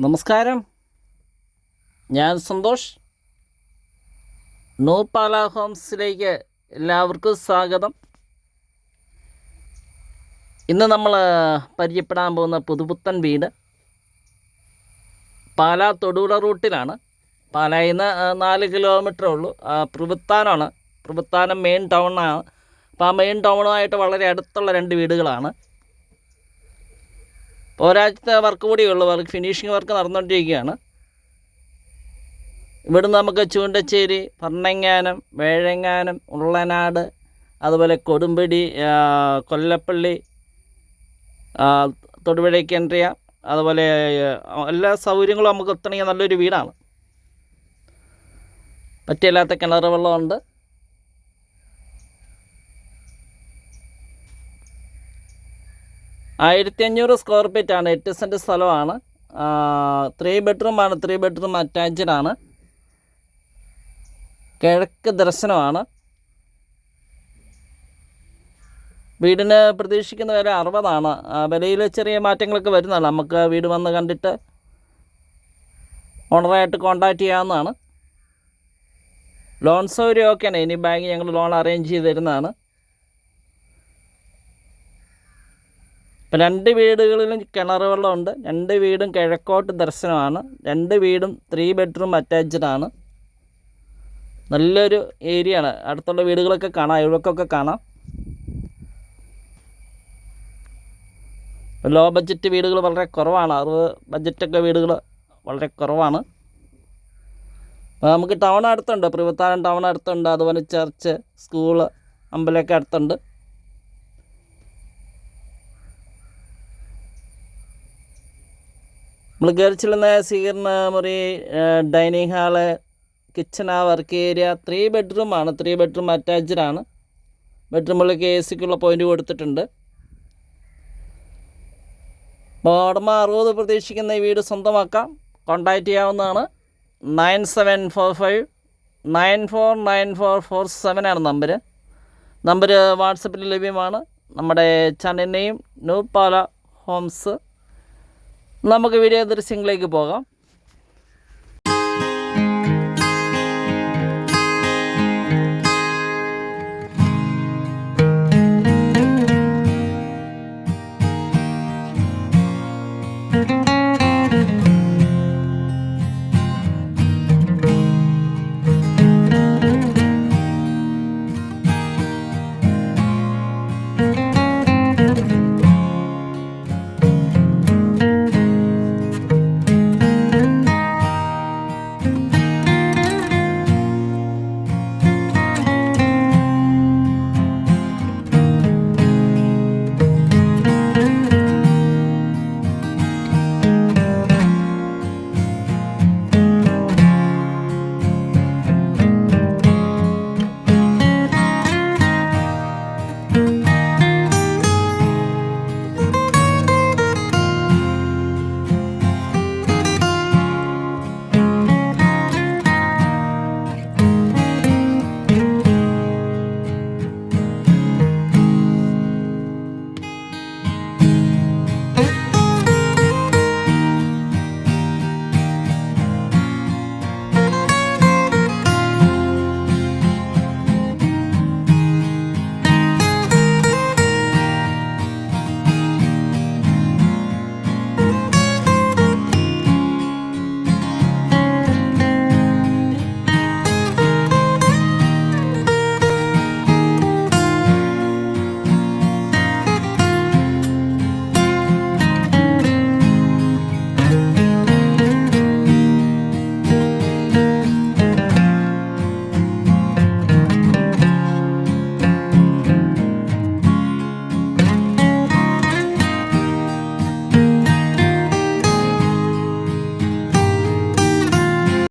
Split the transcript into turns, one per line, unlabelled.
നമസ്കാരം. ഞാൻ സന്തോഷ്. നൂപ്പാല ഹോംസിലേക്ക് എല്ലാവർക്കും സ്വാഗതം. ഇന്ന് നമ്മൾ പരിചയപ്പെടാൻ പോകുന്ന പുതുപുത്തൻ വീട് പാലാ തൊടുപുഴ റൂട്ടിലാണ്. പാലായിൽ നിന്ന് നാല് കിലോമീറ്ററേ ഉള്ളൂ. ആ, പ്രഭുത്താനം മെയിൻ ടൗണാണ്. അപ്പോൾ ആ മെയിൻ ടൗണുമായിട്ട് വളരെ അടുത്തുള്ള രണ്ട് വീടുകളാണ്. ഇപ്പോൾ ഒരാഴ്ചത്തെ വർക്ക് കൂടിയേ ഉള്ളൂ. വർക്ക് ഫിനിഷിങ് വർക്ക് നടന്നുകൊണ്ടിരിക്കുകയാണ് ഇവിടുന്ന് നമുക്ക് ചൂണ്ടച്ചേരി ഭരണങ്ങാനം വേഴങ്ങാനം ഉള്ളനാട് അതുപോലെ കൊടുമ്പിടി കൊല്ലപ്പള്ളി തൊടുപുഴയ്ക്ക് എൻട്രിയ അതുപോലെ എല്ലാ സൗകര്യങ്ങളും നമുക്ക് എത്തണമെങ്കിൽ നല്ലൊരു വീടാണ്. പറ്റില്ലാത്ത കിണർ വെള്ളമുണ്ട്. ആയിരത്തി അഞ്ഞൂറ് സ്ക്വയർ ഫീറ്റ് ആണ്. എട്ട് സെന്റ് സ്ഥലമാണ്. ത്രീ ബെഡ്റൂം ആണ്. ത്രീ ബെഡ്റൂം അറ്റാച്ച്ഡ് ആണ്. കിഴക്ക് ദർശനമാണ്. വീടിന് പ്രതീക്ഷിക്കുന്ന വില അറുപതാണ്. വിലയിൽ ചെറിയ മാറ്റങ്ങളൊക്കെ വരുന്നതാണ്. നമുക്ക് വീട് വന്ന് കണ്ടിട്ട് ഓണറായിട്ട് കോൺടാക്റ്റ് ചെയ്യാവുന്നതാണ്. ലോൺ സൗകര്യം ഓക്കെയാണ് ഇനി ബാങ്ക് ഞങ്ങൾ ലോൺ അറേഞ്ച് ചെയ്ത് തരുന്നതാണ്. ഇപ്പം രണ്ട് വീടുകളിലും കിണർ വെള്ളമുണ്ട്. രണ്ട് വീടും കിഴക്കോട്ട് ദർശനമാണ്. രണ്ട് വീടും ത്രീ ബെഡ്റൂം അറ്റാച്ച്ഡ് ആണ്. നല്ലൊരു ഏരിയ ആണ്. അടുത്തുള്ള വീടുകളൊക്കെ കാണാം. ഇവക്കൊക്കെ കാണാം. ലോ ബഡ്ജറ്റ് വീടുകൾ വളരെ കുറവാണ്. അറുപത് ബഡ്ജറ്റൊക്കെ വീടുകൾ വളരെ കുറവാണ്. നമുക്ക് ടൗൺ അടുത്തുണ്ട്. പ്രിവത്താനം ടൗൺ അടുത്തുണ്ട്. അതുപോലെ ചർച്ച് സ്കൂൾ അമ്പലമൊക്കെ അടുത്തുണ്ട്. നമ്മൾ കയറി ചെല്ലുന്ന സ്വീകരണ മുറി ഡൈനിങ് ഹാൾ കിച്ചൺ ആ വർക്ക് ഏരിയ ത്രീ ബെഡ്റൂമാണ് ത്രീ ബെഡ്റൂം അറ്റാച്ച്ഡ് ആണ്. ബെഡ്റൂമുകളിലേക്ക് എ സിക്കുള്ള പോയിന്റ് കൊടുത്തിട്ടുണ്ട്. അപ്പോൾ ഉടമ അറുപത് പ്രതീക്ഷിക്കുന്ന ഈ വീട് സ്വന്തമാക്കാം. കോൺടാക്റ്റ് ചെയ്യാവുന്നതാണ്. Nine seven four five nine four nine four four seven ആണ് നമ്പർ നമ്പർ വാട്സപ്പിൽ ലഭ്യമാണ്. നമ്മുടെ ചാനലിനെയും ന്യൂ പാല ഹോംസ് നമുക്ക് വീഡിയോ ദൃശ്യങ്ങളിലേക്ക് പോകാം.